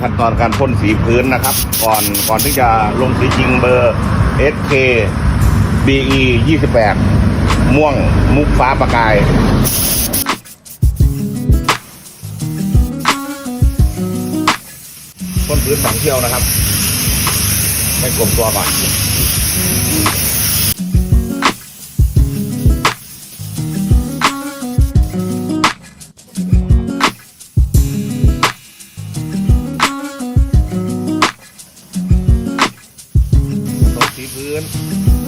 ขั้นตอนการพ่นสีพื้นนะครับ ก่อนก่อนที่จะลงสีจริงเบอร์ SK BE 28 ม่วงมุกฟ้าประกายพ่นพื้นสองเที่ยวนะครับ ให้กลมตัวก่อน พื้น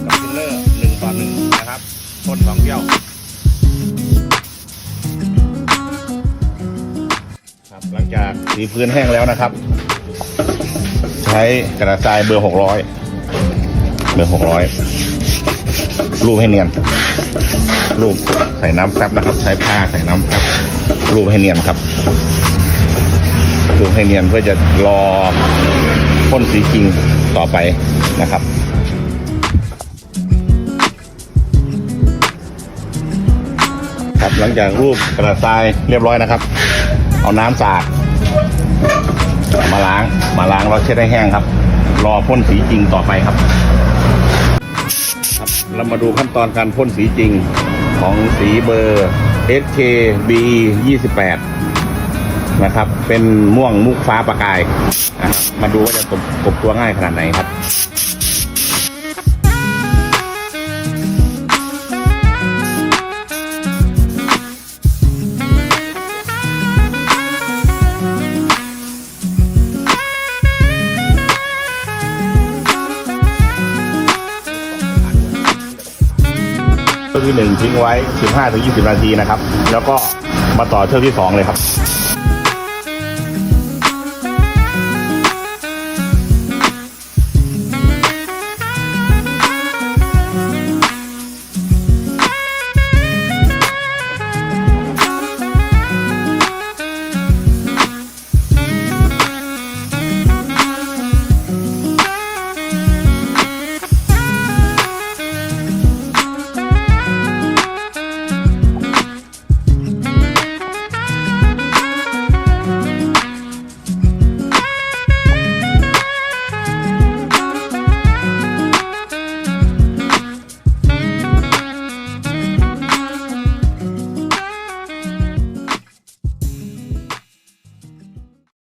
กับฟิลเลอร์หนึ่งต่อหนึ่งนะครับพ่นสองเที่ยวครับหลังจากสีพื้นแห้งแล้วนะครับ ใช้กระดาษทรายเบอร์หกร้อยเบอร์หกร้อยรูปให้เนียน รูปใส่น้ำแป๊บนะครับ ใช้ผ้าใส่น้ำแป๊บรูปให้เนียนครับ รูปให้เนียนเพื่อจะรอพ่นสีจริงต่อไปนะครับ ครับ หลังจากรูปกระดาษทรายเรียบร้อยนะครับ เอาน้ำสาดมาล้างมาล้างแล้วเช็ดให้แห้งครับ รอพ่นสีจริงต่อไปครับ ครับ เรามาดูขั้นตอนการพ่นสีจริงของสีเบอร์ SKB 28 นะครับ เป็นม่วงมุกฟ้าประกาย มาดูว่าจะกบกบตัวง่ายขนาดไหนครับ ที่ยวที่หนึ่งทิ้งไว้ 15-20 นาทีนะครับ แล้วก็มาต่อเที่ยวที่สองเลยครับ